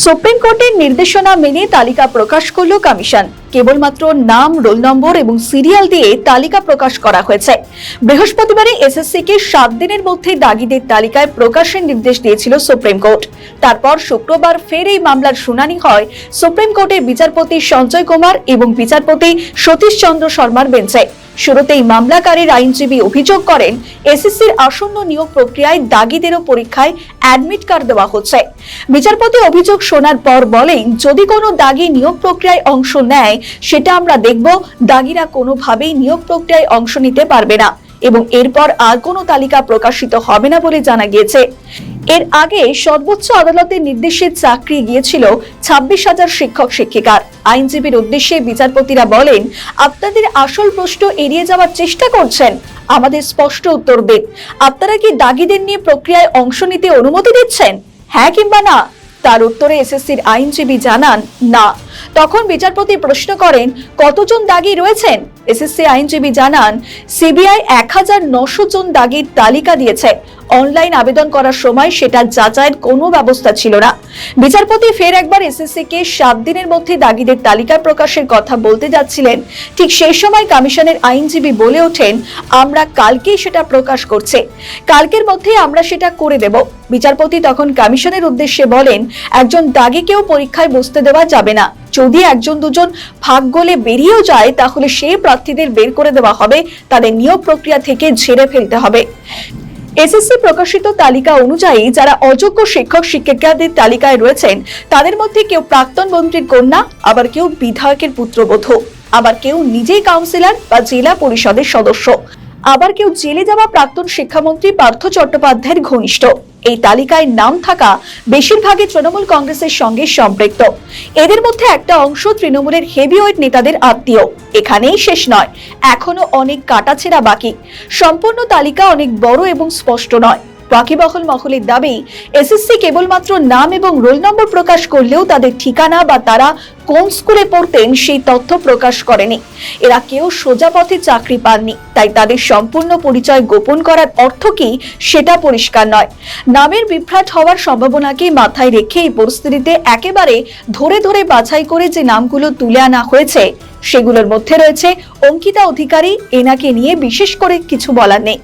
Supreme কোর্টের নির্দেশনা মেনে তালিকা প্রকাশ করল কমিশন। কেবলমাত্র নাম, রোল নম্বর এবং সিরিয়াল দিয়ে তালিকা প্রকাশ করা হয়েছে। বৃহস্পতিবারে এসএসসি কে সাত দিনের মধ্যে দাগিদের তালিকায় প্রকাশের নির্দেশ দিয়েছিল সুপ্রিম কোর্ট। তারপর শুক্রবার ফের এই মামলার শুনানি হয় সুপ্রিম কোর্টের বিচারপতি সঞ্জয় কুমার এবং বিচারপতি সতীশ চন্দ্র শর্মার বেঞ্চে। শুরুতেই মামলাকারীর আইনজীবী অভিযোগ করেন, এসএসসির আসন্ন নিয়োগ প্রক্রিয়ায় দাগিদেরও পরীক্ষায় অ্যাডমিট কার্ড দেওয়া হচ্ছে। বিচারপতি অভিযোগ শোনার পর বলেন, যদি কোনো দাগি নিয়োগ প্রক্রিয়ায় অংশ নেয়, সেটা আমরা দেখব, দাগিরা কোনোভাবেই নিয়োগ প্রক্রিয়ায় অংশ নিতে পারবে না এবং এরপর আর কোনো তালিকা প্রকাশিত হবে না বলে জানা গিয়েছে। এর আগে সর্বোচ্চ আদালতের নির্দেশে চাকরি গিয়েছিল ছাব্বিশ হাজার শিক্ষক শিক্ষিকার। আইনজীবীর উদ্দেশ্যে বিচারপতিরা বলেন, আপনাদের আসল প্রশ্ন এড়িয়ে যাওয়ার চেষ্টা করছেন। আমাদের স্পষ্ট উত্তর দিন। আপনারা কি দাগিদের নিয়ে প্রক্রিয়ায় অংশ নিতে অনুমতি দিচ্ছেন? হ্যাঁ কিংবা না? তার উত্তরে এসএসসির আইনজীবী জানান, না। তখন বিচারপতি প্রশ্ন করেন, কতজন দাগি রয়েছেন? এসএসসি আইনজীবী জানান, সিবিআই এক হাজার নশো জন দাগির তালিকা দিয়েছে। অনলাইন আবেদন করার সময় সেটা যাচাইয়ের কোনো ব্যবস্থা ছিল না। বিচারপতি ফের একবার এসএসসি কে সাত দিনের মধ্যে দাগিদের তালিকা প্রকাশের কথা বলতে যাচ্ছিলেন। ঠিক সেই সময় কমিশনের আইনজীবী বলে ওঠেন, আমরা কালকেই সেটা প্রকাশ করছে। কালকের মধ্যে আমরা সেটা করে দেব। বিচারপতি তখন কমিশনের উদ্দেশ্যে বলেন, একজন দাগিকেও পরীক্ষায় বসতে দেওয়া যাবে না। যদি একজন দুজন ভাগ গলে বেরিয়েও যায়, তাহলে সেই প্রার্থীদের বের করে দেওয়া হবে। তাদের নিয়োগ প্রক্রিয়া থেকে ঝেড়ে ফেলতে হবে। এসএসসি প্রকাশিত তালিকা অনুযায়ী যারা অযোগ্য শিক্ষক, শিক্ষিকাদের তালিকায় রয়েছেন, তাদের মধ্যে কেউ প্রাক্তন মন্ত্রীর কন্যা, আবার কেউ বিধায়কের পুত্রবধূ। আবার কেউ নিজেই কাউন্সিলর বা জেলা পরিষদের সদস্য। আবার কেউ জেলে যাওয়া প্রাক্তন শিক্ষামন্ত্রী পার্থ চট্টোপাধ্যায়ের ঘনিষ্ঠ। এই তালিকায় নাম থাকা বেশিরভাগই তৃণমূল কংগ্রেসের সঙ্গে সম্পৃক্ত। এদের মধ্যে একটা অংশ তৃণমূলের হেভিওয়েট নেতাদের আত্মীয়। এখানেই শেষ নয়। এখনও অনেক কাটাছেড়া বাকি। সম্পূর্ণ তালিকা অনেক বড় এবং স্পষ্ট নয়। বাকিবহল মহলের দাবি, এসএসসি কেবলমাত্র নাম এবং রোল নম্বর প্রকাশ করলেও তাদের ঠিকানা বা তারা কোন স্কুলে পড়তেন সেই তথ্য প্রকাশ করেনি। এরা কেউ সোজা পথে চাকরি পাননি, তাই তাদের সম্পূর্ণ পরিচয় গোপন করার অর্থ কি সেটা পরিষ্কার নয়। নামের বিভ্রাট হওয়ার সম্ভাবনাকে মাথায় রেখে এই পরিস্থিতিতে একেবারে ধরে ধরে বাছাই করে যে নামগুলো তুলে আনা হয়েছে সেগুলোর মধ্যে রয়েছে অঙ্কিতা অধিকারী, এনাকে নিয়ে বিশেষ করে কিছু বলার নেই।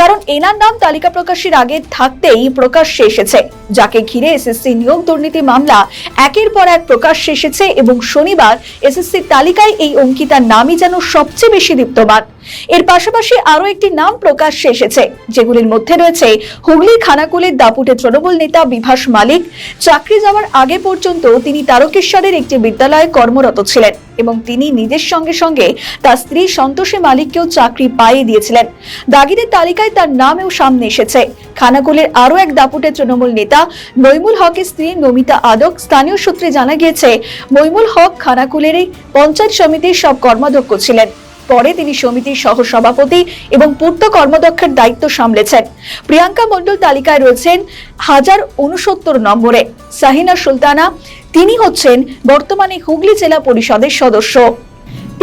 কারণ এনার নাম তালিকা প্রকাশের আগে থাকতেই প্রকাশ্যে এসেছে। যাকে ঘিরে এসএসসি নিয়োগ দুর্নীতি মামলা একের পর এক প্রকাশ্যে এসেছে এবং শনিবার এসএসসি তালিকায় এই অঙ্কিতার নামই যেন সবচেয়ে বেশি দীপ্তমান এর পাশাপাশি আরও একটি নাম প্রকাশ্যে এসেছে, যেগুলির মধ্যে রয়েছে হুগলি খানাকুলের দাপুটে তৃণমূল নেতা বিভাস মালিক। চাকরি যাওয়ার আগে পর্যন্ত তিনি তারকেশ্বরের একটি বিদ্যালয়ে কর্মরত ছিলেন এবং তিনি নিজের সঙ্গে সঙ্গে তার স্ত্রী সন্তোষী মালিককেও চাকরি পাইয়ে দিয়েছিলেন। দাগিদের তালিকায় তার নামেও সামনে এসেছে। খানাকুলের আরও এক দাপুটে তৃণমূল নেতা নৈমুল হকের স্ত্রী নমিতা আদক। স্থানীয় সূত্রে জানা গিয়েছে, মইমুল হক খানাকুলেরই পঞ্চায়েত সমিতির সব কর্মাধ্যক্ষ ছিলেন। পরে তিনি সমিতির সহ সভাপতি এবং পূর্ত কর্মদক্ষের দায়িত্ব সামলেছেন। প্রিয়াঙ্কা মণ্ডল তালিকায় রয়েছেন হাজার উনসত্তর নম্বরে। সাহিনা সুলতানা, তিনি হচ্ছেন বর্তমানে হুগলি জেলা পরিষদের সদস্য।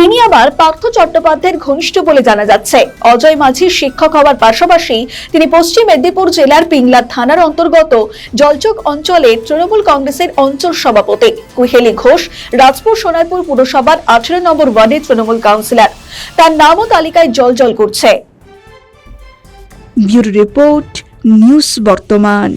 তিনি আবার পার্থ চট্টোপাধ্যায়ের ঘনিষ্ঠ বলে জানা যাচ্ছে। অজয় মাঝির শিক্ষক হওয়ার পাশাপাশি তিনি পশ্চিম মেদিনীপুর জেলার পিংলা থানার অন্তর্গত জলচক অঞ্চলে তৃণমূল কংগ্রেসের অঞ্চল সভাপতি কুহেলি ঘোষ, রাজপুর সোনারপুর পুরসভার আঠেরো নম্বর ওয়ার্ডের তৃণমূল কাউন্সিলর। তার নামও তালিকায় জলজল করছে। রিপোর্ট, নিউজ বর্তমান।